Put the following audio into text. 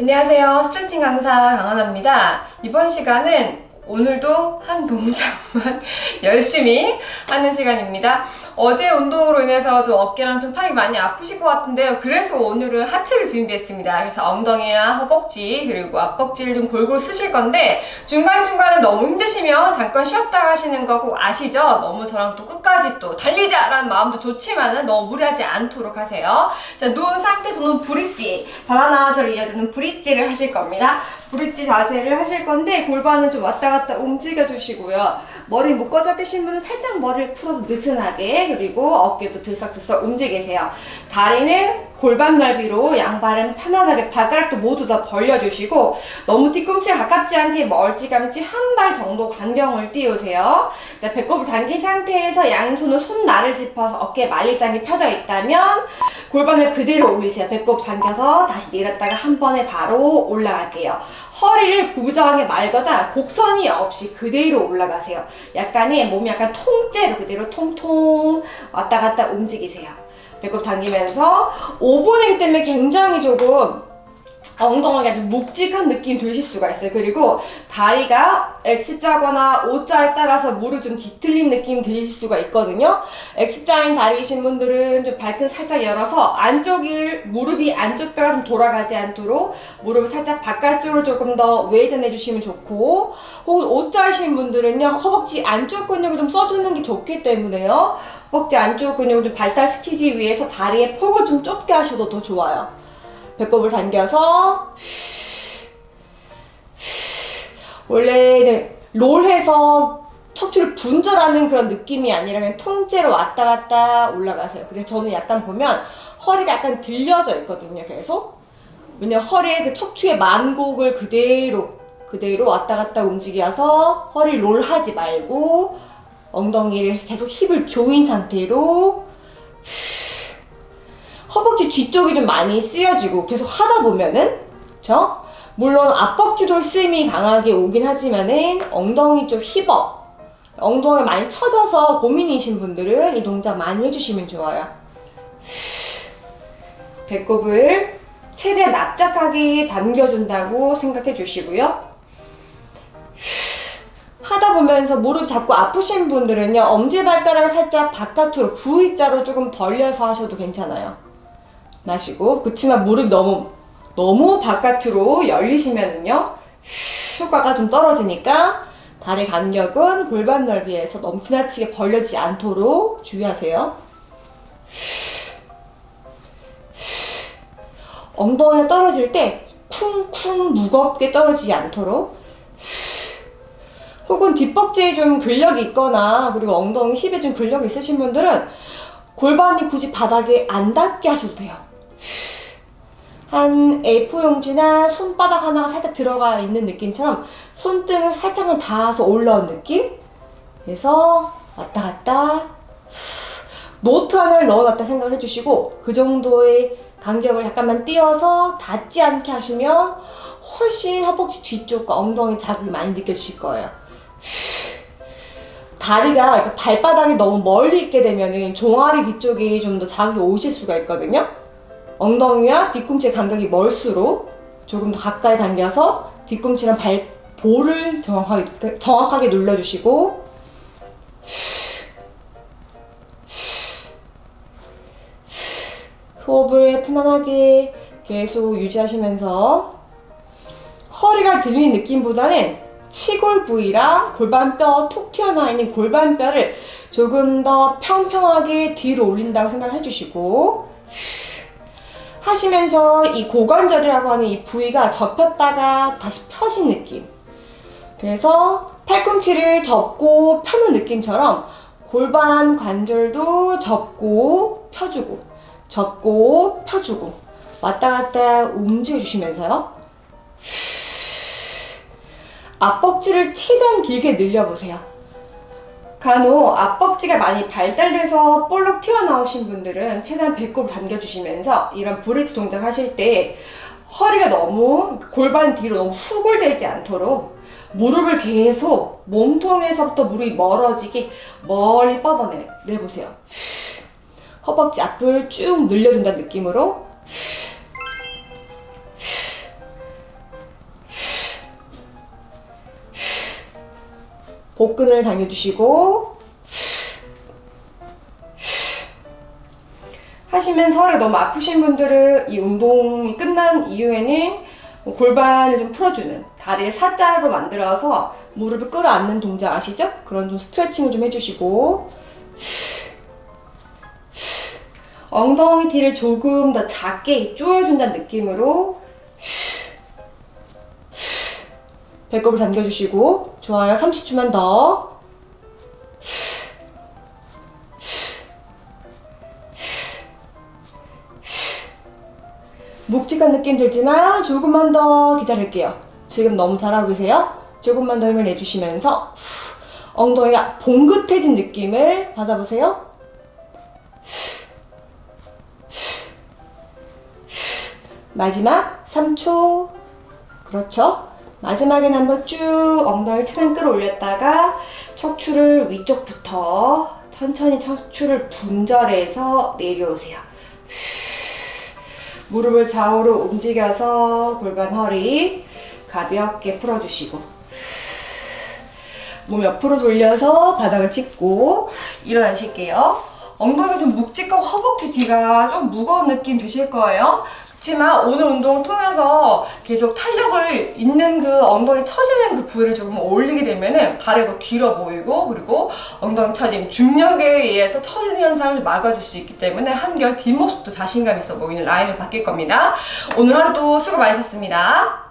안녕하세요. 스트레칭 강사 강하나입니다. 이번 시간은 오늘도 한 동작만 열심히 하는 시간입니다. 어제 운동으로 인해서 좀 어깨랑 좀 팔이 많이 아프실 것 같은데요. 그래서 오늘은 하체를 준비했습니다. 그래서 엉덩이와 허벅지 그리고 앞벅지를 좀 골고루 쓰실 건데 중간중간에 너무 힘드시면 잠깐 쉬었다가 하시는 거꼭 아시죠? 너무 저랑 또 끝까지 또 달리자라는 마음도 좋지만은 너무 무리하지 않도록 하세요. 자, 누운 상태에서 는 브릿지, 바나나처럼 이어지는 브릿지를 하실 겁니다. 브릿지 자세를 하실 건데 골반은 좀 왔다 갔다 움직여 주시고요. 머리 묶어져 계신 분은 살짝 머리를 풀어서 느슨하게 그리고 어깨도 들썩들썩 움직이세요. 다리는 골반 넓이로 양발은 편안하게 발가락도 모두 다 벌려주시고 너무 뒤꿈치에 가깝지 않게 멀찌감치 한 발 정도 간경을 띄우세요. 자, 배꼽을 당긴 상태에서 양손은 손날을 짚어서 어깨 말리장이 펴져 있다면 골반을 그대로 올리세요. 배꼽 당겨서 다시 내렸다가 한 번에 바로 올라갈게요. 허리를 구부정하게 말거나 곡선이 없이 그대로 올라가세요. 약간의 몸이 약간 통째로 그대로 통통 왔다 갔다 움직이세요. 배꼽 당기면서 오분행 때문에 굉장히 조금 엉덩이가 아주 묵직한 느낌 드실 수가 있어요. 그리고 다리가 X자거나 O자에 따라서 무릎 좀 뒤틀린 느낌 드실 수가 있거든요. X자인 다리이신 분들은 좀 발끝 살짝 열어서 안쪽을 무릎이 안쪽 뼈가 좀 돌아가지 않도록 무릎을 살짝 바깥쪽으로 조금 더 외전해 주시면 좋고 혹은 O자이신 분들은요 허벅지 안쪽 근육을 좀 써주는 게 좋기 때문에요. 허벅지 안쪽 근육을 좀 발달시키기 위해서 다리의 폭을 좀 좁게 하셔도 더 좋아요. 배꼽을 당겨서 원래는 롤해서 척추를 분절하는 그런 느낌이 아니라 그냥 통째로 왔다 갔다 올라가세요. 그래서 저는 약간 보면 허리가 약간 들려져 있거든요. 계속 왜냐면 허리에 그 척추의 만곡을 그대로 그대로 왔다 갔다 움직여서 허리 롤 하지 말고 엉덩이를 계속 힙을 조인 상태로 뒤쪽이 좀 많이 쓰여지고 계속 하다 보면은 그쵸? 물론 앞벅지도 쓰임이 강하게 오긴 하지만은 엉덩이 쪽 힙업 엉덩이 많이 처져서 고민이신 분들은 이 동작 많이 해주시면 좋아요. 배꼽을 최대한 납작하게 당겨준다고 생각해 주시고요. 하다 보면서 무릎 자꾸 아프신 분들은요 엄지발가락을 살짝 바깥으로 V자로 조금 벌려서 하셔도 괜찮아요 마시고 그치만 무릎 너무 너무 바깥으로 열리시면은요 효과가 좀 떨어지니까 다리 간격은 골반 넓이에서 너무 지나치게 벌려지지 않도록 주의하세요. 엉덩이가 떨어질 때 쿵쿵 무겁게 떨어지지 않도록 혹은 뒷벅지에 좀 근력이 있거나 그리고 엉덩이 힙에 좀 근력이 있으신 분들은 골반이 굳이 바닥에 안 닿게 하셔도 돼요. 한 A4 용지나 손바닥 하나가 살짝 들어가 있는 느낌처럼 손등을 살짝만 닿아서 올라온 느낌? 그래서 왔다 갔다 노트 하나를 넣어놨다 생각을 해주시고 그 정도의 간격을 약간만 띄어서 닿지 않게 하시면 훨씬 허벅지 뒤쪽과 엉덩이 자극이 많이 느껴지실 거예요. 다리가 발바닥이 너무 멀리 있게 되면은 종아리 뒤쪽이 좀 더 자극이 오실 수가 있거든요. 엉덩이와 뒤꿈치의 간격이 멀수록 조금 더 가까이 당겨서 뒤꿈치랑 발 볼을 정확하게, 정확하게 눌러주시고. 호흡을 편안하게 계속 유지하시면서 허리가 들리는 느낌보다는 치골 부위랑 골반뼈 톡 튀어나와 있는 골반뼈를 조금 더 평평하게 뒤로 올린다고 생각을 해주시고 하시면서 이 고관절이라고 하는 이 부위가 접혔다가 다시 펴진 느낌. 그래서 팔꿈치를 접고 펴는 느낌처럼 골반 관절도 접고 펴주고 접고 펴주고 왔다 갔다 움직여 주시면서요. 앞벅지를 최대한 길게 늘려보세요. 간혹 앞벅지가 많이 발달돼서 볼록 튀어나오신 분들은 최대한 배꼽 당겨주시면서 이런 브릿지 동작 하실 때 허리가 너무 골반 뒤로 너무 후골되지 않도록 무릎을 계속 몸통에서부터 무릎이 멀어지게 멀리 뻗어내 내보세요. 허벅지 앞을 쭉 늘려준다는 느낌으로 복근을 당겨주시고 하시면서 허리가 너무 아프신 분들은 이 운동이 끝난 이후에는 뭐 골반을 좀 풀어주는 다리를 사자로 만들어서 무릎을 끌어안는 동작 아시죠? 그런 좀 스트레칭을 좀 해주시고 엉덩이 뒤를 조금 더 작게 조여준다는 느낌으로 배꼽을 당겨주시고 좋아요. 30초만 더. 묵직한 느낌 들지만 조금만 더 기다릴게요. 지금 너무 잘하고 계세요? 조금만 더 힘을 내주시면서 후, 엉덩이가 봉긋해진 느낌을 받아보세요. 마지막 3초. 그렇죠 마지막엔 한번 쭉 엉덩이를 최대한 끌어올렸다가 척추를 위쪽부터 천천히 척추를 분절해서 내려오세요. 무릎을 좌우로 움직여서 골반 허리 가볍게 풀어주시고 몸 옆으로 돌려서 바닥을 짚고 일어나실게요. 엉덩이가 좀 묵직하고 허벅지 뒤가 좀 무거운 느낌 드실 거예요. 그렇지만 오늘 운동을 통해서 계속 탄력을 있는 그 엉덩이 처지는 그 부위를 조금 올리게 되면은 발이 더 길어 보이고 그리고 엉덩이 처짐 중력에 의해서 처지는 현상을 막아줄 수 있기 때문에 한결 뒷모습도 자신감 있어 보이는 라인을 바뀔 겁니다. 오늘 하루도 수고 많으셨습니다.